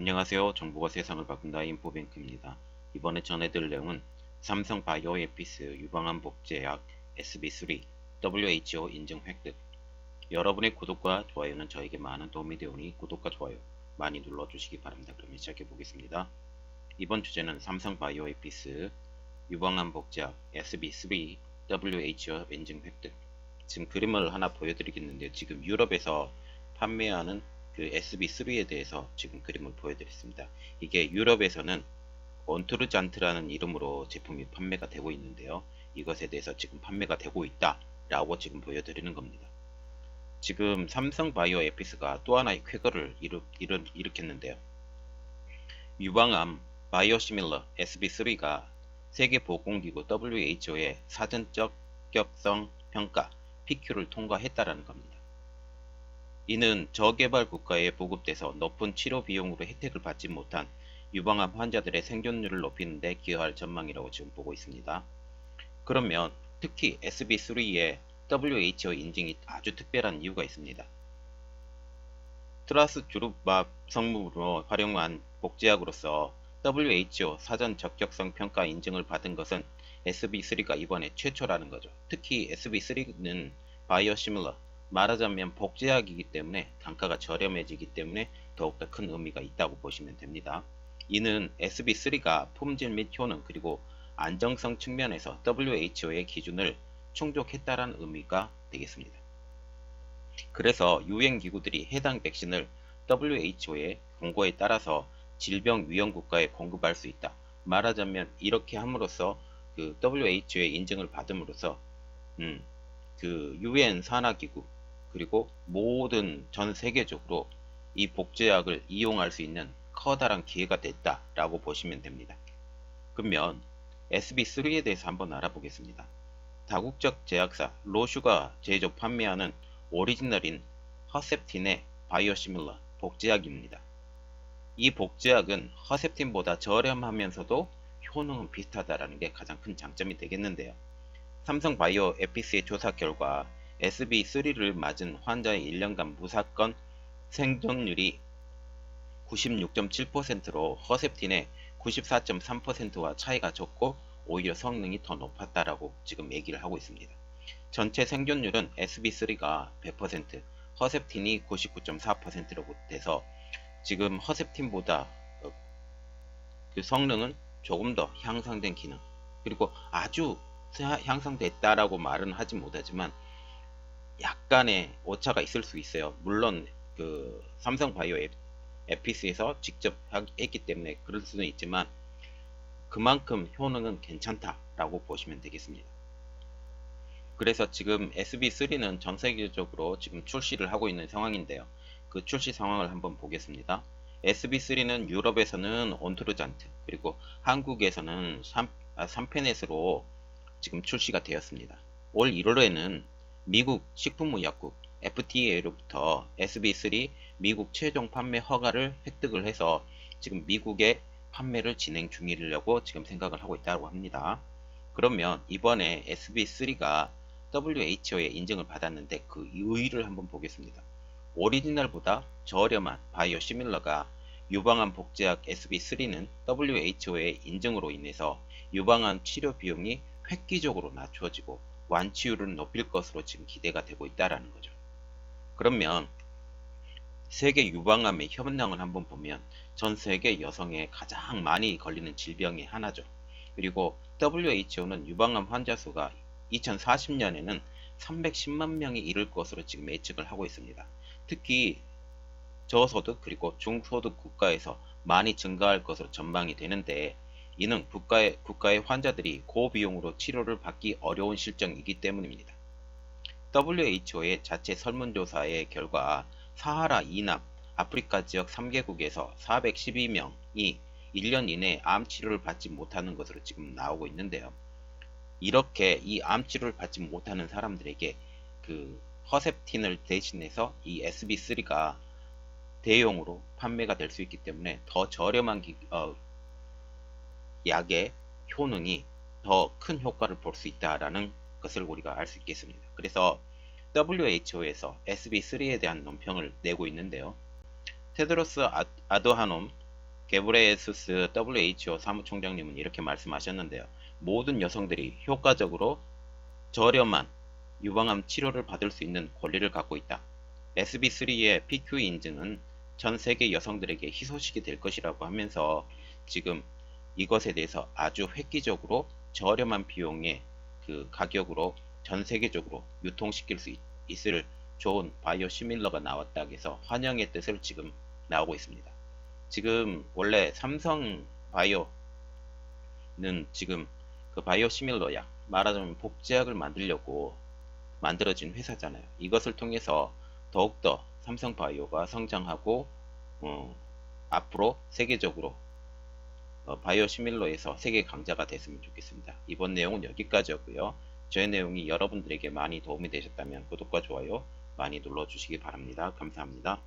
안녕하세요. 정보가 세상을 바꾼다 인포뱅크입니다. 이번에 전해드릴 내용은 삼성 바이오 에피스 유방암 복제약 SB3 WHO 인증 획득 여러분의 구독과 좋아요는 저에게 많은 도움이 되오니 구독과 좋아요 많이 눌러주시기 바랍니다. 그럼 시작해 보겠습니다. 이번 주제는 삼성 바이오 에피스 유방암 복제약 SB3 WHO 인증 획득 지금 그림을 하나 보여드리겠는데 지금 유럽에서 판매하는 그 SB3에 대해서 지금 그림을 보여드렸습니다. 이게 유럽에서는 온트르잔트라는 이름으로 제품이 판매가 되고 있는데요. 이것에 대해서 지금 판매가 되고 있다 라고 지금 보여드리는 겁니다. 지금 삼성 바이오 에피스가 또 하나의 쾌거를 일으, 일으, 일으켰는데요. 유방암 바이오시밀러 SB3가 세계보건기구 WHO의 사전적 격성 평가 PQ를 통과했다라는 겁니다. 이는 저개발 국가에 보급돼서 높은 치료 비용으로 혜택을 받지 못한 유방암 환자들의 생존율을 높이는 데 기여할 전망이라고 지금 보고 있습니다. 그러면 특히 SB3의 WHO 인증이 아주 특별한 이유가 있습니다. 트라스 주룹밥 성분으로 활용한 복제약으로서 WHO 사전 적격성 평가 인증을 받은 것은 SB3가 이번에 최초라는 거죠. 특히 SB3는 바이오시밀러 말하자면 복제약이기 때문에 단가가 저렴해지기 때문에 더욱더 큰 의미가 있다고 보시면 됩니다. 이는 SB3가 품질 및 효능 그리고 안정성 측면에서 WHO의 기준을 충족했다는 의미가 되겠습니다. 그래서 유행기구들이 해당 백신을 WHO의 권고에 따라서 질병위험국가에 공급할 수 있다. 말하자면 이렇게 함으로써 그 WHO의 인증을 받음으로써 음, 그 UN 산하기구 그리고 모든 전 세계적으로 이 복제약을 이용할 수 있는 커다란 기회가 됐다라고 보시면 됩니다. 그러면 SB3에 대해서 한번 알아보겠습니다. 다국적 제약사 로슈가 제조 판매하는 오리지널인 허셉틴의 바이오시밀러 복제약입니다. 이 복제약은 허셉틴보다 저렴하면서도 효능은 비슷하다라는 게 가장 큰 장점이 되겠는데요. 삼성 바이오 에피스의 조사 결과 SB3를 맞은 환자의 1년간 무사건 생존율이 96.7%로 허셉틴의 94.3%와 차이가 적고 오히려 성능이 더 높았다라고 지금 얘기를 하고 있습니다. 전체 생존율은 SB3가 100%, 허셉틴이 99.4%라고 돼서 지금 허셉틴보다 어, 그 성능은 조금 더 향상된 기능 그리고 아주 향상됐다라고 말은 하지 못하지만 약간의 오차가 있을 수 있어요. 물론 그 삼성 바이오 에피스에서 직접 했기 때문에 그럴 수는 있지만 그만큼 효능은 괜찮다라고 보시면 되겠습니다. 그래서 지금 SB3는 전 세계적으로 지금 출시를 하고 있는 상황인데요. 그 출시 상황을 한번 보겠습니다. SB3는 유럽에서는 온트르잔트 그리고 한국에서는 3, 아, 3페넷으로 지금 출시가 되었습니다. 올 1월에는 미국 식품의약국 FDA로부터 SB3 미국 최종 판매 허가를 획득을 해서 지금 미국에 판매를 진행 중이려고 지금 생각을 하고 있다고 합니다. 그러면 이번에 SB3가 WHO의 인증을 받았는데 그 이유를 한번 보겠습니다. 오리지널보다 저렴한 바이오 시밀러가 유방암 복제약 SB3는 WHO의 인증으로 인해서 유방암 치료 비용이 획기적으로 낮춰지고 완치율을 높일 것으로 지금 기대가 되고 있다라는 거죠. 그러면 세계 유방암의 현황을 한번 보면 전 세계 여성의 가장 많이 걸리는 질병의 하나죠. 그리고 WHO는 유방암 환자 수가 2040년에는 310만 명이 이를 것으로 지금 예측을 하고 있습니다. 특히 저소득 그리고 중소득 국가에서 많이 증가할 것으로 전망이 되는데 이는 국가의, 국가의 환자들이 고비용으로 치료를 받기 어려운 실정이기 때문입니다. WHO의 자체 설문조사의 결과 사하라 이남 아프리카 지역 3개국에서 412명이 1년 이내 암 치료를 받지 못하는 것으로 지금 나오고 있는데요. 이렇게 이 암 치료를 받지 못하는 사람들에게 그 허셉틴을 대신해서 이 SB3가 대용으로 판매가 될 수 있기 때문에 더 저렴한 기, 어, 약의 효능이 더 큰 효과를 볼 수 있다라는 것을 우리가 알 수 있겠습니다. 그래서 WHO에서 SB3에 대한 논평을 내고 있는데요. 테드로스 아, 아도하놈 게브레예수스 WHO 사무총장님은 이렇게 말씀하셨는데요. 모든 여성들이 효과적으로 저렴한 유방암 치료를 받을 수 있는 권리를 갖고 있다. SB3의 PQ 인증은 전 세계 여성들에게 희소식이 될 것이라고 하면서 지금 이것에 대해서 아주 획기적으로 저렴한 비용의 그 가격으로 전 세계적으로 유통시킬 수 있, 있을 좋은 바이오 시밀러가 나왔다 해서 환영의 뜻을 지금 나오고 있습니다. 지금 원래 삼성 바이오는 지금 그 바이오 시밀러 약 말하자면 복제약을 만들려고 만들어진 회사잖아요. 이것을 통해서 더욱더 삼성 바이오가 성장하고 어, 앞으로 세계적으로 어, 바이오 시밀러에서 세계 강자가 됐으면 좋겠습니다. 이번 내용은 여기까지였고요. 저의 내용이 여러분들에게 많이 도움이 되셨다면 구독과 좋아요 많이 눌러주시기 바랍니다. 감사합니다.